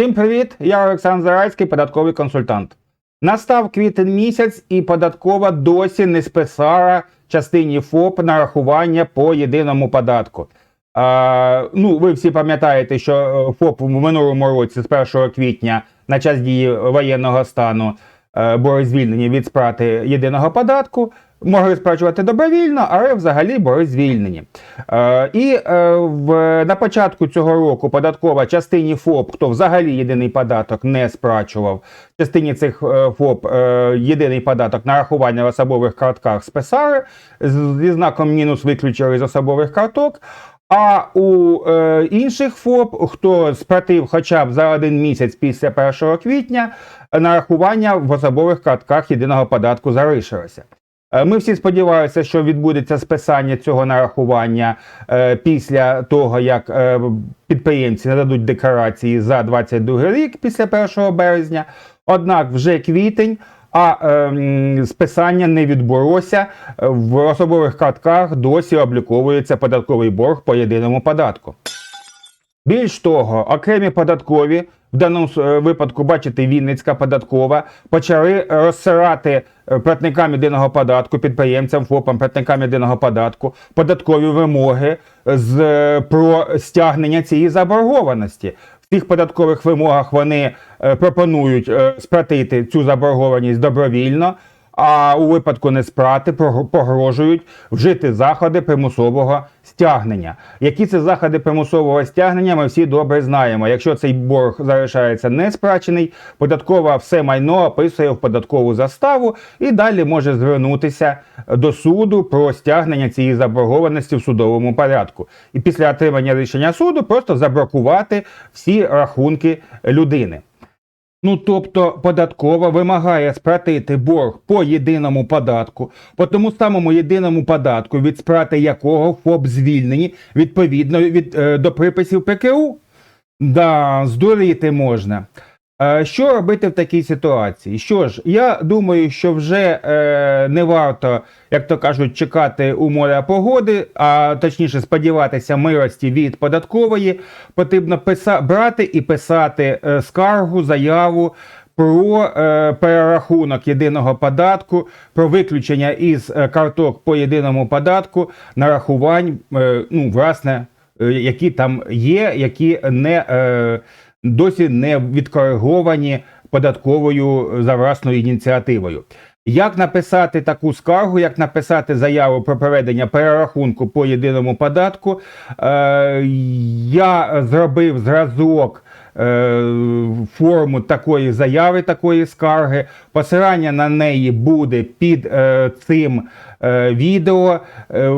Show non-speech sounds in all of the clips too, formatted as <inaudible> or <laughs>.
Всім привіт! Я Олександр Зарайський, податковий консультант. Настав квітень місяць, і податкова досі не списала частині ФОП нарахування по єдиному податку. А, ну, ви всі пам'ятаєте, що е, ФОП в минулому році, з 1 квітня, на час дії воєнного стану, е, були звільнені від сплати єдиного податку. Могли сплачувати добровільно, але взагалі були звільнені. Е, і е, в, на початку цього року податкова частині ФОП, хто взагалі єдиний податок не сплачував, частині цих е, ФОП е, єдиний податок нарахування в особових картках списали, зі знаком мінус виключили з особових карток. А у е, інших ФОП, хто сплатив хоча б за один місяць після 1 квітня, нарахування в особових картках єдиного податку залишилося. Е, Ми всі сподіваємося, що відбудеться списання цього нарахування е, після того, як е, підприємці нададуть декларації за 22 рік після 1 березня. Однак вже квітень, а е, списання не відбулося. В особових картках досі обліковується податковий борг по єдиному податку. Більш того, окремі податкові, в даному е, випадку, бачите, Вінницька податкова, почали розсирати е, платникам єдиного податку, підприємцям, ФОПам, платникам єдиного податку, податкові вимоги з, е, про стягнення цієї заборгованості. В цих податкових вимогах вони пропонують сплатити цю заборгованість добровільно, а у випадку несплати пог- погрожують вжити заходи примусового стягнення. Які це заходи примусового стягнення, ми всі добре знаємо. Якщо цей борг залишається не сплачений, податкова все майно описує в податкову заставу і далі може звернутися до суду про стягнення цієї заборгованості в судовому порядку. І після отримання рішення суду просто заблокувати всі рахунки людини. Ну, тобто податкова вимагає сплатити борг по єдиному податку, по тому самому єдиному податку, від сплати якого ФОП звільнені відповідно від, е, до приписів ПКУ. Да, здуріти можна. Е, Що робити в такій ситуації? Що ж, я думаю, що вже е, не варто, як то кажуть, чекати у моря погоди, а точніше сподіватися милості від податкової. Потрібно писа- брати і писати е, скаргу, заяву. Про е, перерахунок єдиного податку, про виключення із е, карток по єдиному податку, нарахувань, е, ну, власне, е, які там є, які не е, досі не відкориговані податковою за власною ініціативою. Як написати таку скаргу, як написати заяву про проведення перерахунку по єдиному податку? Е, я зробив зразок е, форму такої заяви, такої скарги. Посилання на неї буде під е, цим е, відео, е,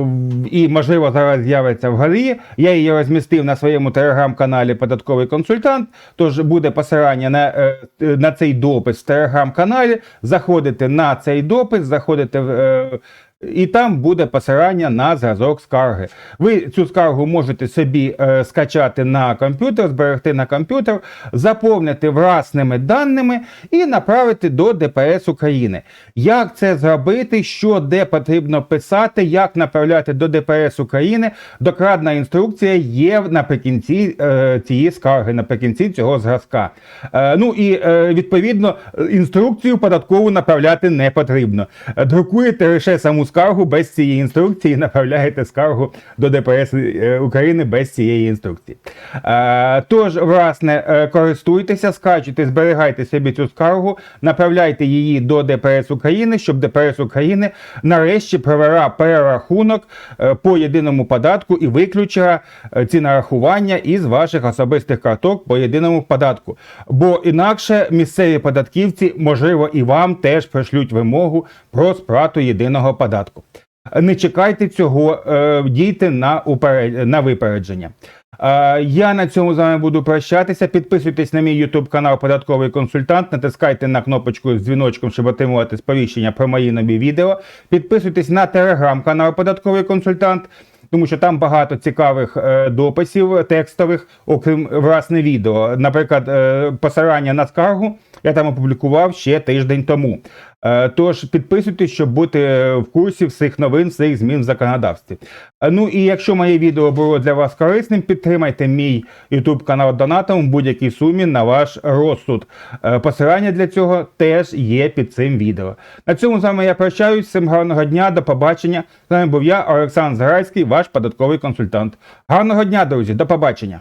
і, можливо, зараз з'явиться вгорі. Я її розмістив на своєму телеграм-каналі Податковий консультант. Тож буде посилання на, е, на цей допис в телеграм-каналі. Заходите на цей допис, заходите в. І там буде посилання на зразок скарги. Ви цю скаргу можете собі е, скачати на комп'ютер, зберегти на комп'ютер, заповнити власними даними і направити до ДПС України. Як це зробити, що де потрібно писати, як направляти до ДПС України? Докладна інструкція є наприкінці е, цієї скарги, наприкінці цього зразка. Е, ну і е, відповідно інструкцію податкову направляти не потрібно. Друкуєте лише саму скаргу без цієї інструкції, <laughs> направляєте скаргу до ДПС е, України без цієї інструкції. Е, Тож, власне, е, користуйтеся, скачуйте, зберігайте собі цю скаргу, направляйте її до ДПС України, щоб ДПС України нарешті провела перерахунок по єдиному податку і виключила ці нарахування із ваших особистих карток по єдиному податку. Бо інакше місцеві податківці, можливо, і вам теж пришлють вимогу про сплату єдиного податку. Не чекайте цього, е, дійте на, уперед- на випередження. Е, Я на цьому з вами буду прощатися. Підписуйтесь на мій YouTube канал Податковий консультант. Натискайте на кнопочку з дзвіночком, щоб отримувати сповіщення про мої нові відео. Підписуйтесь на телеграм-канал Податковий консультант. Тому що там багато цікавих е, дописів текстових, окрім власне відео. Наприклад, е, посилання на скаргу я там опублікував ще тиждень тому. Е, Тож підписуйтесь, щоб бути в курсі всіх новин, всіх змін в законодавстві. Е, Ну і якщо моє відео було для вас корисним, підтримайте мій YouTube канал донатом в будь-якій сумі на ваш розсуд. Е, Посилання для цього теж є під цим відео. На цьому з вами я прощаюсь. Всім гарного дня, до побачення. З вами був я, Олександр Зграйський, ваш податковий консультант. Гарного дня, друзі, до побачення.